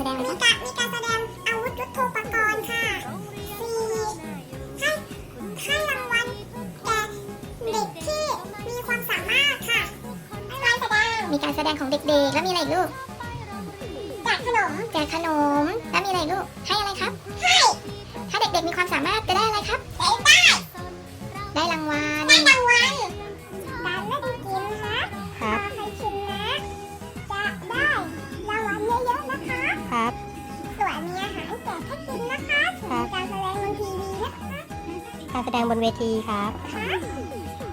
แสดงอะไรมีคะการมีการแสดงอาวุธยุทโธปกรณ์ค่ะสี่ให้ให้รางวัลแก่เด็กที่มีความสามารถค่ะการแสดงมีการแสดงของเด็กๆ แล้วมีอะไรอีกลูกแจกขนมแจกขนมแล้วมีอะไรอีกลูกให้อะไรครับ ให้ถ้าเด็กๆมีความสามารถจะได้อะไรครับได้ได้ได้รางวัล ดงบนเวทีครับค่ะ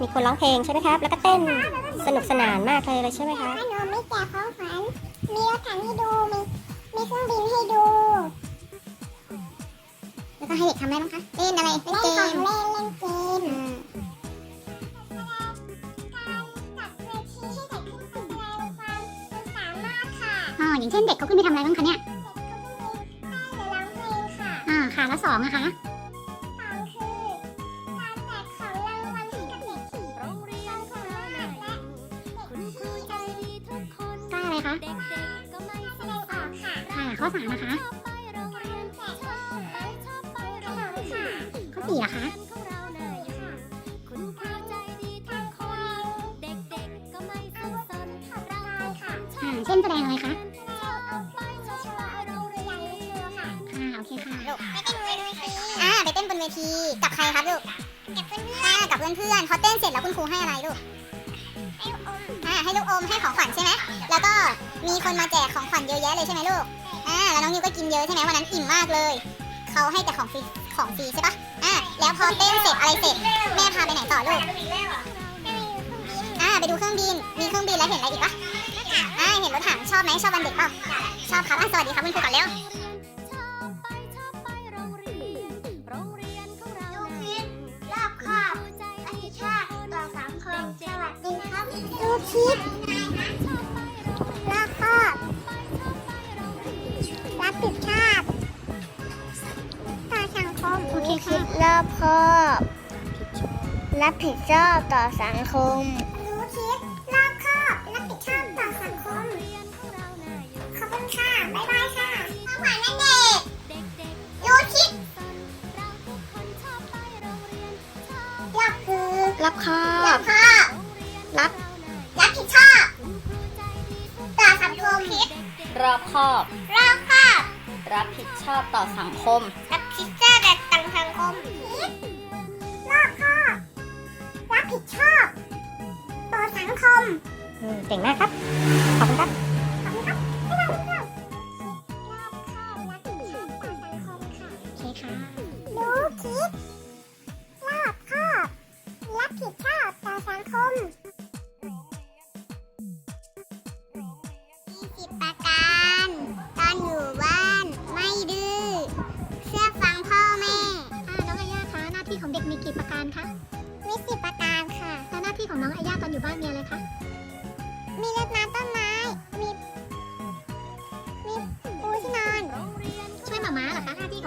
มีคนร้องเพลงใช่ไหมครับ แล้วก็เต้นสนุกสนานมากเลยเลยใช่ไหมครับขนมไม่แจกของขวัญมีรถถังให้ดู มีมีเครื่องบินให้ดู แล้วก็ให้เด็กทำอะไรบ้างคะเล่นอะไรเล่นเล่นเกของมเล่นเล่นเกมอืมการจัดเวทีให้เด็กขึ้นไปแสดงความสามารถค่ะอ๋ออย่างเช่นเด็กเขาขึ้นไปทำอะไรบ้างคะเนี่ยเด็กก็ไม่ได้หรือร้องเพลงค่ะอ่าค่ะแล้วสองนะคะ คนได้อะไรคะเด็กๆก็ไม่แสดงออกค่ะค่ะข้อสามนะคะการแจกของขวัญขนมค่ะข้อสี่อะคะคุณครูใจดีทุกคนเด็กๆก็ไม่สนสนเราค่ะอ่าเช่นแสดงอะไรคะเอาไปโชว์โรงเรียนเชื่อค่ะค่ะโอเคค่ะลูกไปเต้นบนเวทีอ่าไปเต้นบนเวทีกับใครครับลูกกับเพื่อนอ่ากับเพื่อนๆพอเต้นเสร็จแล้วคุณครูให้อะไรลูกๆให้อมอ่าให้ลูกอมให้ของขวัญใช่ไหม แล้วก็มีคนมาแจกของขวัญเยอะแยะเลยใช่ไหมลูก อ่า แล้วน้องนิวก็กินเยอะใช่ไหมวันนั้นอิ่มมากเลย เขาให้แต่ของฟรี ของฟรีใช่ปะอ่า แล้วพอเต้นเสร็จอะไรเสร็จ แม่พาไปไหนต่อลูก อ่า ไปดูเครื่องบิน มีเครื่องบินแล้วเห็นอะไรอีกปะอ่า เห็นรถถังชอบไหมชอบวันเด็กเปล่าชอบครับอะสวัสดีครับคุณครูก่อนเร็วดูคลิป คค่ะรอบคอบรับผิดชอบต่อสังคม รู้คิดรอบคอบรับผิดชอบต่อสังคม ขอบคุณค่ะ บ๊ายบายค่ะของขวัญวันเด็กรู้คิดรับคือรับคอรับบคอบรับรับผิดชอบต่อสังคมคิดรอบคอบรอบคอบรับผิดชอบต่อสังคมรับผิด ชอบต่อสังคมคิดรอบคอบรับผิดชอบ ต่อสังคมอืมเก่งมากครับ ขอบคุณครับขอบคุณครับ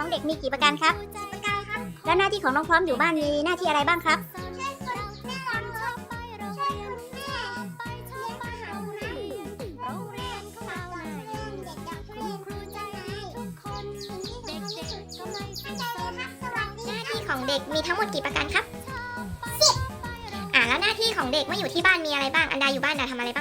ของเด็กมีกี่ประการครับสิบประการครับ แล้วหน้าที่ของน้องพร้อมอยู่บ้านมีหน้าที่อะไรบ้างครับช่วยคนแม่ล้างรถช่วยคุณแม่เลี้ยงอาหารสุนัขโรงเรียนเขาบอกว่าเรื่องเด็กอยากเล่นครูใจทุกคนสิ่งที่สำคัญที่สุดก็ไม่เข้าใจเลยครับสวัสดีหน้าครับที่ของเด็กมีทั้งหมดกี่ประการครับสิบอ่าแล้วหน้าที่ของเด็กเมื่ออยู่ที่บ้านมีอะไรบ้าง อันดาอยู่บ้านดาทำอะไรบ้าง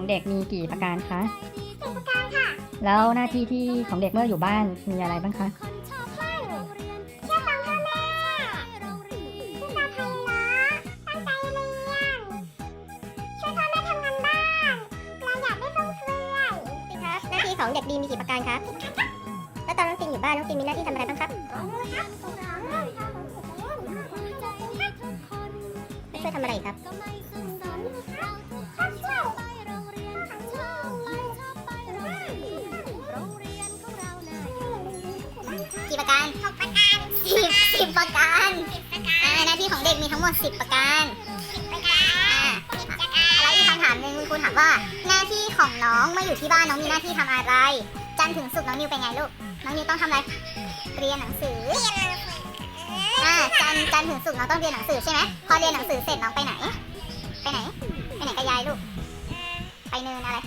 ของเด็กมีกี่ประการคะสิบประการค่ะ แล้วหน้าที่ที่ของเด็กเมื่ออยู่บ้านมีอะไรบ้างคะเชื่อฟังพ่อแม่พูดจาไพเราะตั้งใจเรียน ช่วยพ่อแม่ทำงานบ้านประหยัดไม่ฟุ่มเฟือยครับหน้าที่ของเด็กดีมีกี่ประการครับแล้วตอนน้องตินอยู่บ้านน้องตินมีหน้าที่ทำอะไรบ้างครับของมือครับของมือของมือของมือของมือช่วยทำอะไรอีกครับ สิบประการอ่าหน้าที่ของเด็กมีทั้งหมดสิบประการประการอ่าแล้วอีกคำถามหนึ่งคุณครูถามว่า หน้าที่ของน้องเมื่ออยู่ที่บ้านน้องมีหน้าที่ทำอะไร จันทร์ถึงศุกร์น้องนิวเป็นไงลูก น้องนิวต้องทำอะไร เรียนหนังสืออ่าจันทร์จันทร์ถึงศุกร์น้องต้องเรียนหนังสือใช่ไหมพอเรียนหนังสือเสร็จน้องไปไหน ไปไหน ไปไหนกับยายลูก ไปเนินอะไร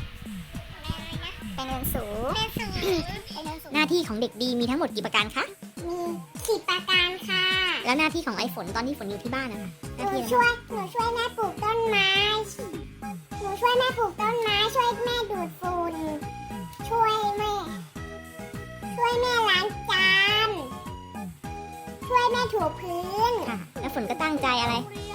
ไปเนินสูงเป็นสูงหน้าที่ของเด็กดีมีทั้งหมดกี่ประการคะ มีสิบประการค่ะ แล้วหน้าที่ของไอ้ฝนตอนที่ฝนอยู่ที่บ้านนะคะหหน้านูที่อะไรช่วย หนูช่วยแม่ปลูกต้นไม้ หนูช่วยแม่ปลูกต้นไม้ ช่วยแม่ดูดฝุ่น ช่วยแม่ ช่วยแม่ล้างจาน ช่วยแม่ถูพื้น ค่ะ แล้วฝนก็ตั้งใจอะไรตั้งใ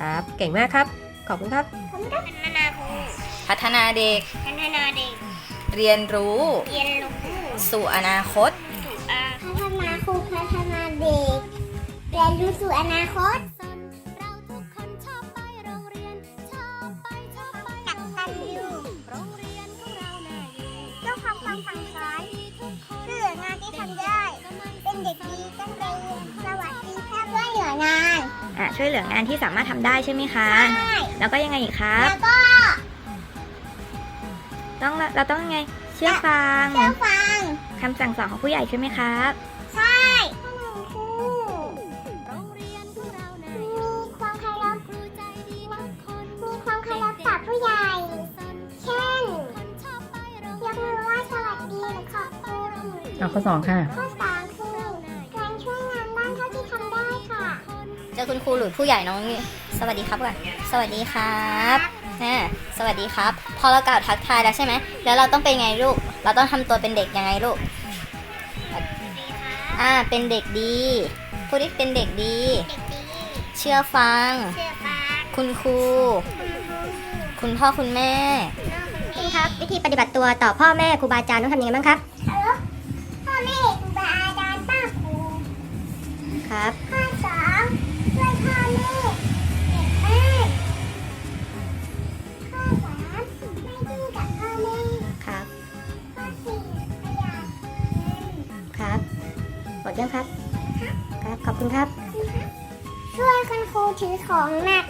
ครับ เก่งมากครับ ขอบคุณครับ ผมก็พัฒนาครูพัฒนาเด็ก พัฒนาเด็ก เรียนรู้ เรียนรู้ สู่อนาคตพัฒนาครูพัฒนาเด็ก เรียนรู้สู่อนาคตสนเราทุกคนชอบไปโรงเรียนชอบไปชอบไปกัปตันยูโรงเรียนของเราน่าอยู่ต้องทำความสั่งสอนดีทุกคนเพื่องานที่ทำได้ก็ไม่เป็นเด็กดีต้องเรียนสวัสดีครับว่าเหลืองาน อะช่วยเหลืองานที่สามารถทำได้ใช่ไหมคะใช่แล้วก็ยังไงอีกครับแล้วก็ต้องเราต้องยังไงเชื่อฟังเชื่อฟัง คำสั่งสอนของผู้ใหญ่ใช่ไหมครับ ใช่ขนมคือโรงเรียนของเราน่าอมียู่ความเคารพครูใจดีทุกคนมีความเคารพต่อผู้ใหญ่ เช่นคนชอบไปโรงยกมือไหว้สวัสดีหรือขอบคุณ เอาข้อสองค่ะ ข้อสามคือ รูหรือผู้ใหญ่น้องนี่สวัสดีครับก่อนสวัสดีครับอ่าสวัสดีครับ พอเรากล่าวทักทายแล้วใช่ไหมแล้วเราต้องเป็นไงลูก เราต้องทำตัวเป็นเด็กยังไงลูกอ่าเป็นเด็กดีพูดที่เป็นเด็กดีเด็กดีเชื่อฟังเชื่อฟัง คุณครู คุณพ่อคุณแม่คุณครับวิธีปฏิบัติตัวต่อพ่อแม่ครูบาอาจารย์ต้องทำยังไงบ้างครับเคารพพ่อแม่ครูบาอาจารย์ป้าครูครับ ของหนัก